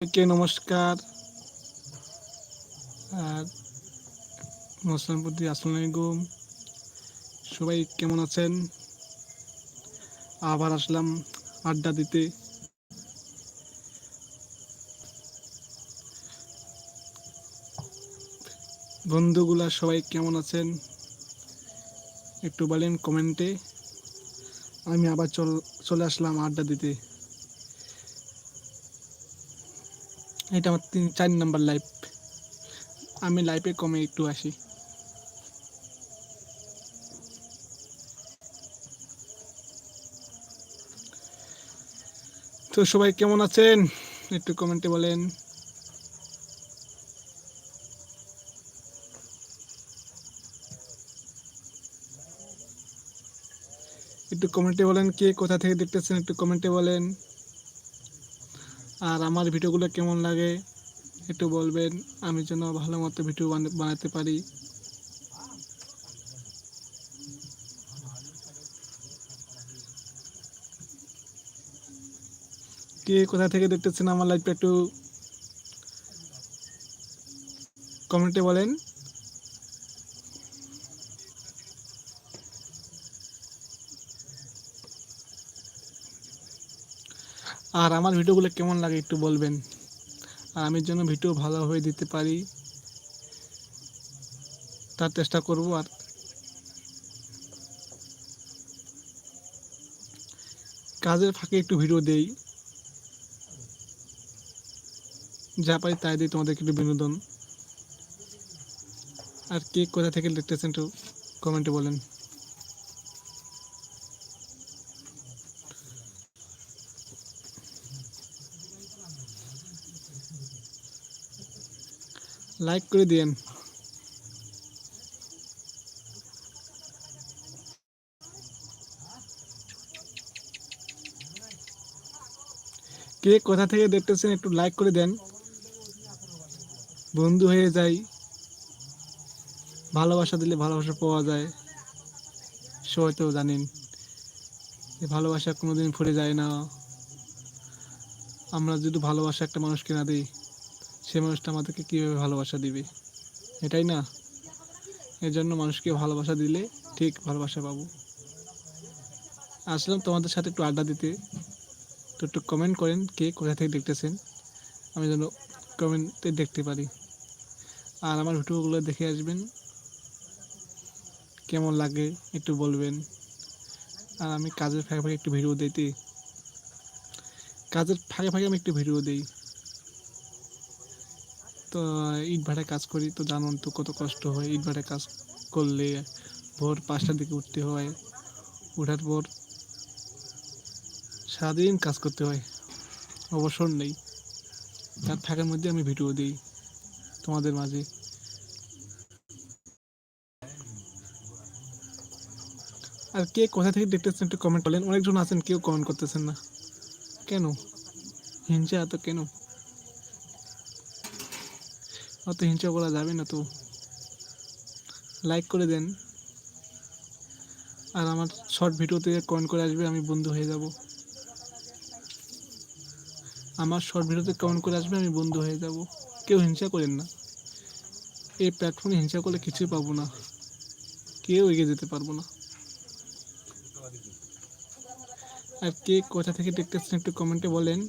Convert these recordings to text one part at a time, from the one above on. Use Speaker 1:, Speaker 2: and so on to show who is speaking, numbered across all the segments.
Speaker 1: সবাইকে নমস্কার। আর মুসলাম প্রতি আসসালামু আলাইকুম। সবাই কেমন আছেন? আবার আসলাম আড্ডা দিতে। বন্ধুগুলা, সবাই কেমন আছেন? একটু বলেন কমেন্টে। আমি আবার চল, চলে আসলাম আড্ডা দিতে। এটা আমার তিন চার নাম্বার লাইফ আমি লাইফে কমে একটু আসি। তো সবাই কেমন আছেন? একটু কমেন্টে বলেন। একটু কমেন্টে বলেন কে কোথা থেকে দেখতেছেন, একটু কমেন্টে বলেন। আর আমার ভিডিওগুলো কেমন লাগে একটু বলবেন, আমি যেন ভালো মতো ভিডিও বানা- বানাতে পারি। কে কোথা থেকে দেখতেছেন আমার লাইফটা একটু কমেন্টে বলেন। আর আমার ভিডিওগুলো কেমন লাগে একটু বলবেন? আর আমি যেন ভিডিও ভালোভাবে দিতে পারি, তার চেষ্টা করব আর কাজের ফাঁকে একটু ভিডিও দেই। যা পারি তাই দিই তোমাদেরকে একটু বিনোদন। আর কে কোথা থেকে দেখতেছেন একটু কমেন্টে বলেন। লাইক করে দিয়েন। কে কোথা থেকে দেখতেছেন একটু লাইক করে দেন। বন্ধু হয়ে যাই। ভালোবাসা দিলে ভালোবাসা পাওয়া যায়। সবাই তো জানেন ভালোবাসা কোনোদিন ফুরে যায় না। আমরা যদি ভালোবাসা একটা মানুষকে না দিই সে মানুষটা আমাদেরকে কীভাবে ভালোবাসা দিবে? এটাই না? এর জন্য মানুষকে ভালোবাসা দিলে ঠিক ভালোবাসা পাবো। আসলাম তোমাদের সাথে একটু আড্ডা দিতে। তো একটু কমেন্ট করেন কে কোথা থেকে দেখতেছেন। আমি যেন কমেন্টে দেখতে পারি। আর আমার ভিডিওগুলো দেখে আসবেন। কেমন লাগে একটু বলবেন। আর আমি কাজের ফাঁকে ফাঁকে একটু ভিডিও দিতে। কাজের ফাঁকে ফাঁকে আমি একটু ভিডিও দিই। তো ইট ভাটায় কাজ করি, তো জানুন তো কত কষ্ট হয়। ইট ভাটায় কাজ করলে ভোর পাঁচটার দিকে উঠতে হয়। ওঠার পর সারাদিন কাজ করতে হয়। অবসর নেই। তার ফাঁকের মধ্যে আমি ভিডিও দিই তোমাদের মাঝে। আর কে কোথা থেকে দেখতেছেন একটু কমেন্ট করলেন অনেকজন আছেন, কেউ কমেন্ট করতেছেন না। কেন? হিংসা এত কেন? অত হিংসা করা যাবে না তো। লাইক করে দেন। আর আমার শর্ট ভিডিওতে কমেন্ট করে আসবে, আমি বন্ধু হয়ে যাব। আমার শর্ট ভিডিওতে কমেন্ট করে আসবে, আমি বন্ধু হয়ে যাব। কেউ হিংসা করেন না। এই প্ল্যাটফর্মে হিংসা করলে কিছুই পাবো না। কেউ এগিয়ে যেতে পারব না। আর কে কোথা থেকে দেখতেছেন একটু কমেন্টে বলেন।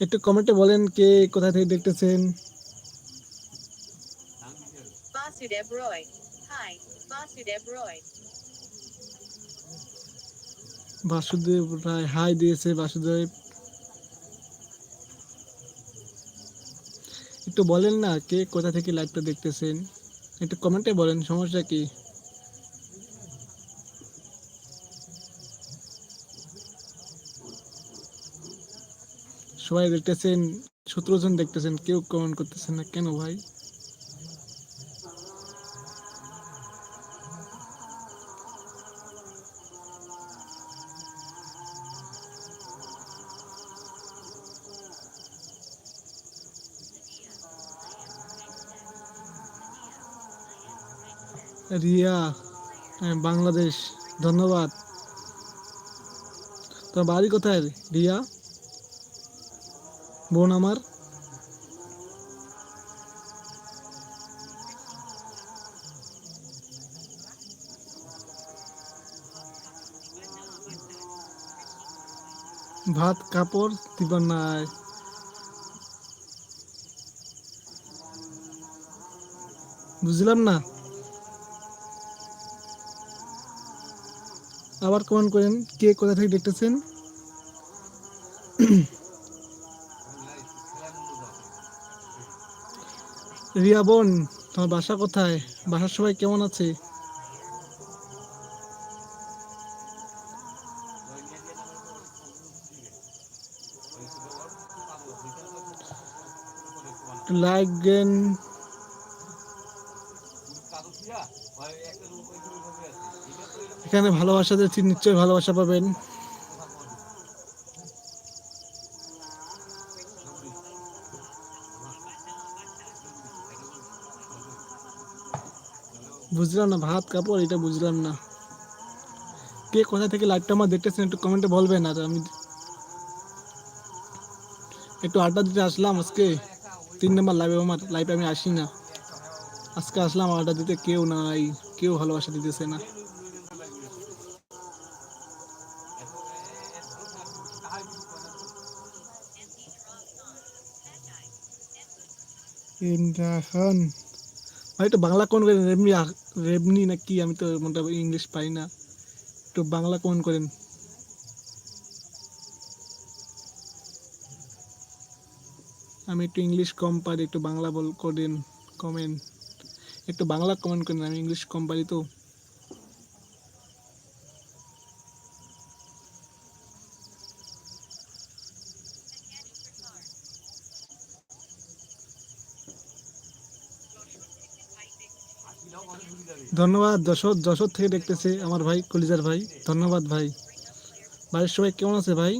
Speaker 1: একটু কমেন্টে বলেন কে কোথা থেকে দেখতেছেন. বাসুদেব রায় হাই দিয়েছে বাসুদেব। একটু বলেন না কে কোথা থেকে লাইভটা দেখতেছেন? একটু কমেন্টে বলেন সমস্যা কি? সবাই দেখতেছেন সতেরো জন দেখতেছেন কেউ কমেন্ট করতেছেন না কেন ভাই? রিয়া হ্যাঁ, বাংলাদেশ ধন্যবাদ। তোর বাড়ি কোথায় রিয়া? বোন আমার। ভাত, কাপড় দিবার নাই বুঝলাম না। আবার কমেন্ট করেন, কে কোথা থেকে দেখতেছেন? রিয়া বোন তোমার বাসা কোথায়? বাসার সবাই কেমন আছে? লাইক দেন। এখানে ভালোবাসা দিচ্ছি নিশ্চয়ই ভালোবাসা পাবেন। বুঝলাম না, ভাত, কাপড়, এটা বুঝলাম না। কে কোথা থেকে লাইভটা আমার দেখতেছেন একটু কমেন্টে বলবেন, আর আমি একটু আড্ডা দিতে আসলাম আজকে। তিন নম্বর লাইভে আমার লাইভে আমি আসি না। আজকে আসলাম আড্ডা দিতে, কেউ নাই, কেউ ভালোবাসা দিতেছে না। ইমরান ভাই একটু বাংলা কোন করেন? রেমনি রেমনি না কি? আমি তো মোটামুটি ইংলিশ পাই না। একটু বাংলা কোন করেন? আমি একটু ইংলিশ কম পারি, একটু বাংলা বল, করেন কমেন্ট একটু বাংলা কমেন্ট করেন, আমি ইংলিশ কম পারি তো। ধন্যবাদ, যশোর যশোর থেকে দেখতেছে আমার ভাই, কলিজার ভাই। ধন্যবাদ ভাই। বাড়ির সবাই কেমন আছে ভাই?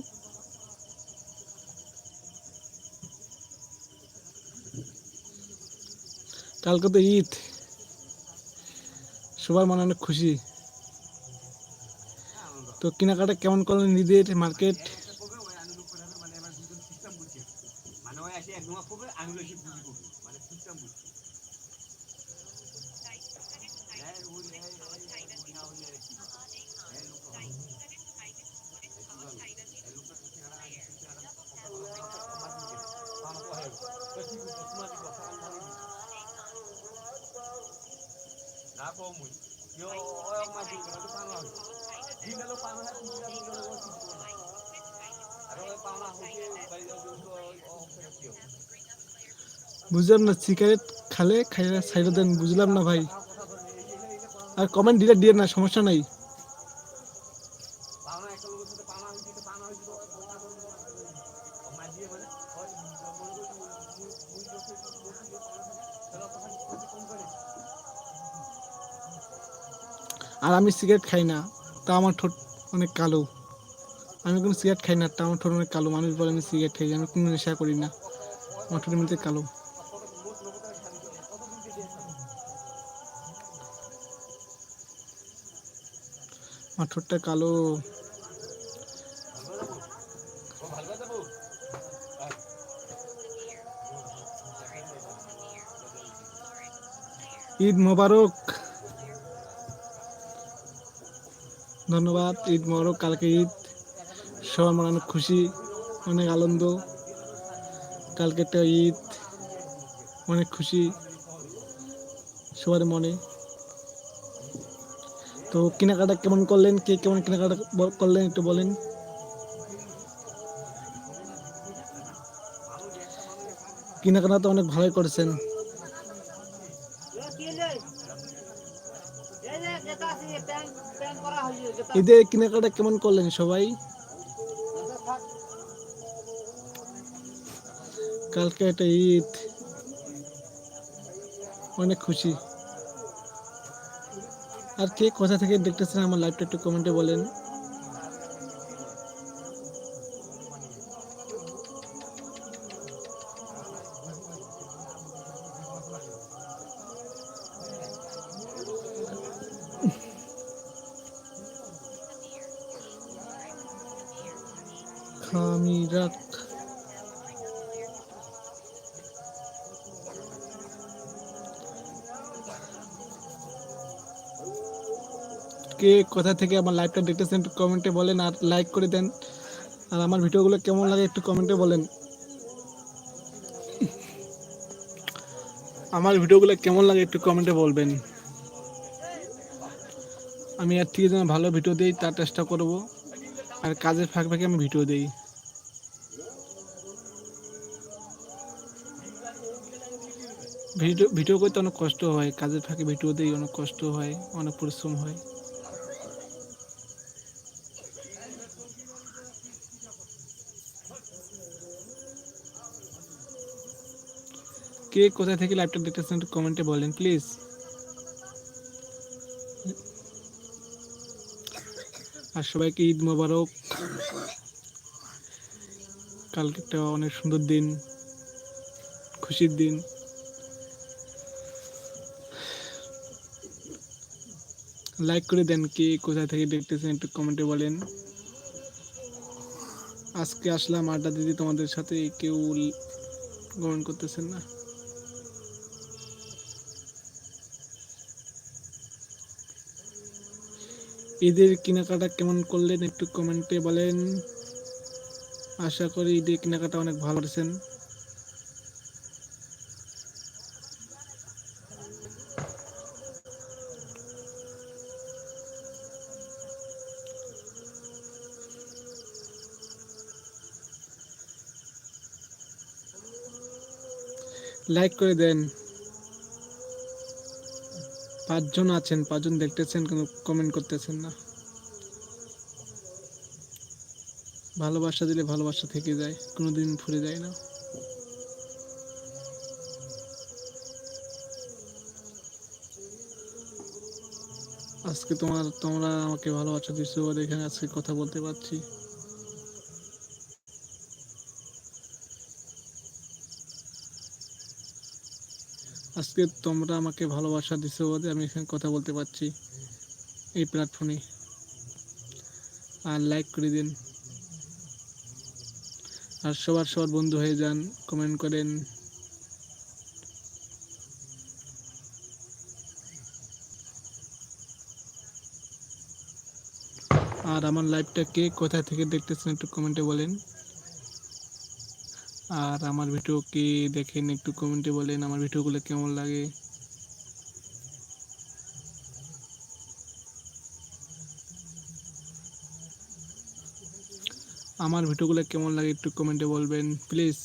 Speaker 1: কালকে তো ঈদ। সবার মনে অনেক খুশি। তো কেনাকাটা কেমন করলেন ঈদের মার্কেট?
Speaker 2: মানে
Speaker 1: বুঝলাম না সিগারেট খালে খাইলে সাইডে দেন বুঝলাম না ভাই। আর কমেন্ট দিলে দিয়ে না, সমস্যা নাই। আর আমি সিগারেট খাই না তা আমার ঠোঁট অনেক কালো। আমি কোনো সিগারেট খাই না তা আমার ঠোঁট অনেক কালো। মানুষ বলে আমি সিগারেট খাই, আমি কোনো নেশা করি না। আমার ঠোঁটের মধ্যে কালো। আমার কালো। ঈদ মোবারক। ধন্যবাদ, ঈদ মোবারক, কালকে ঈদ। সবার মনে অনেক খুশি, অনেক আনন্দ। কালকে একটা ঈদ, অনেক খুশি সবার মনে। তো কেনাকাটা কেমন করলেন? কে কেমন কেনাকাটা করলেন একটু বলেন। কেনাকাটা তো অনেক ভালোই করেছেন। ঈদের কেনাকাটা কেমন করলেন সবাই? কালকে একটা ঈদ। অনেক খুশি। আর কে কোথা থেকে দেখতেছেন আমার লাইভটা একটু কমেন্টে বলেন। কে কোথা থেকে আমার লাইভটা দেখতেছেন একটু কমেন্টে বলেন আর লাইক করে দেন। আর আমার ভিডিওগুলো কেমন লাগে একটু কমেন্টে বলেন। আমার ভিডিওগুলো কেমন লাগে একটু কমেন্টে বলবেন। আমি আর থেকে যেন ভালো ভিডিও দিই, তার চেষ্টা করব। আর কাজের ফাঁক ফাঁকে আমি ভিডিও দিই। ভিডিও ভিডিও করতে অনেক কষ্ট হয়। কাজের ফাঁকে ভিডিও দিই, অনেক কষ্ট হয়, অনেক পরিশ্রম হয়। কে কোথা থেকে লাইভটা দেখতেছেন কমেন্টে বলেন প্লিজ আর সবাইকে ঈদ মোবারক। কালকে একটা অনেক সুন্দর দিন, খুশির দিন। লাইক করে দেন কে কোথায় থেকে দেখতেছেন, একটু কমেন্টে বলেন। আজকে আসলাম আড্ডা দিদি তোমাদের সাথে, কেউ গ্রহণ করতেছেন না। ঈদের কেনাকাটা কেমন করলেন একটু কমেন্টে বলেন। আশা করি ঈদের কেনাকাটা অনেক ভালো করেছেন। লাইক করে দেন। পাঁচজন আছেন, পাঁচজন দেখতেছেন কিন্তু কমেন্ট করতেছেন না। ভালোবাসা দিলে ভালোবাসা থেকে যায়, কোনোদিন ফুরে যায় না। আজকে তোমার, তোমরা আমাকে ভালোবাসা দিচ্ছ বলে এখানে আজকে কথা বলতে পারছি। আজকে তোমরা আমাকে ভালোবাসা দিছো বলে আমি এখানে কথা বলতে পারছি এই প্ল্যাটফর্মে আর লাইক করে দিন। আর সবার সবার বন্ধু হয়ে যান কমেন্ট করেন। আর আমার লাইভটা কে কোথা থেকে দেখতেছেন একটু কমেন্টে বলেন। আর আমার ভিডিও কি দেখেন একটু কমেন্টে বলেন, আমার ভিডিওগুলো কেমন লাগে? আমার ভিডিওগুলো কেমন লাগে একটু কমেন্টে বলবেন প্লিজ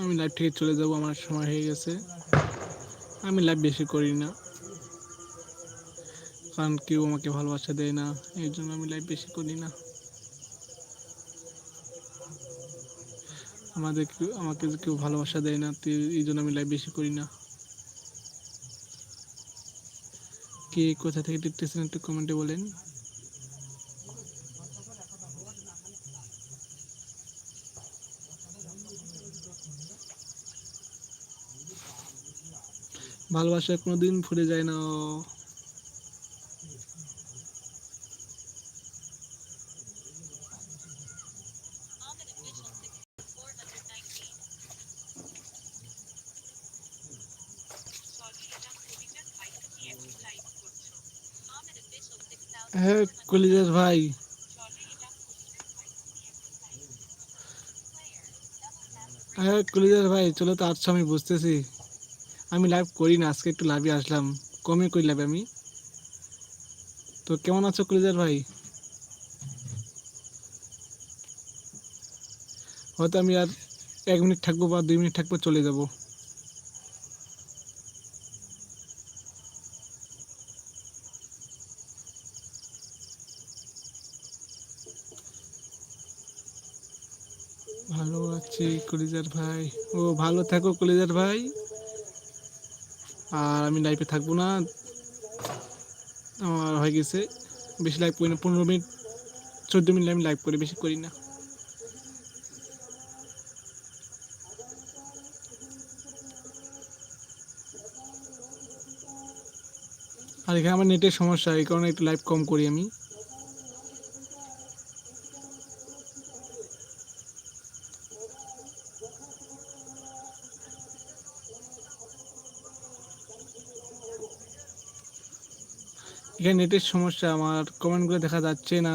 Speaker 1: আমি লাইভ থেকে চলে যাব, আমার সময় হয়ে গেছে। আমি লাইভ বেশি করি না। কারণ কেউ আমাকে ভালোবাসা দেয় না, এই জন্য আমি লাইভ বেশি করি না। আমাদের কেউ আমাকে কেউ ভালোবাসা দেয় না এই জন্য আমি লাইভ বেশি করি না। কে কোথা থেকে দেখতেছেন একটু কমেন্টে বলেন। ভালোবাসা কোনোদিন ফুরে যায় না। হ্যাঁ কলিজার ভাই। হ্যাঁ কলিজার ভাই, চলে তো আসছো আমি বুঝতেছি। আমি লাইভ করি না, আজকে একটু লাভে আসলাম। কমে করি লাইভ আমি। তো কেমন আছো কলিজার ভাই? হয়তো আমি আর এক মিনিট থাকব বা দুই মিনিট থাকব চলে যাব। ভালো আছি কলিজার ভাই। ও, ভালো থাকো কলিজার ভাই। আর আমি লাইভে থাকব না। আমার হয়ে গেছে। বেশি লাইভ করি না, পনেরো মিনিট, চোদ্দ মিনিট আমি লাইভ করি, বেশি করি না। আর এখানে আমার নেটের সমস্যা, এই কারণে একটু লাইভ কম করি আমি। এখানে নেটের সমস্যা আমার কমেন্টগুলো দেখা যাচ্ছে না।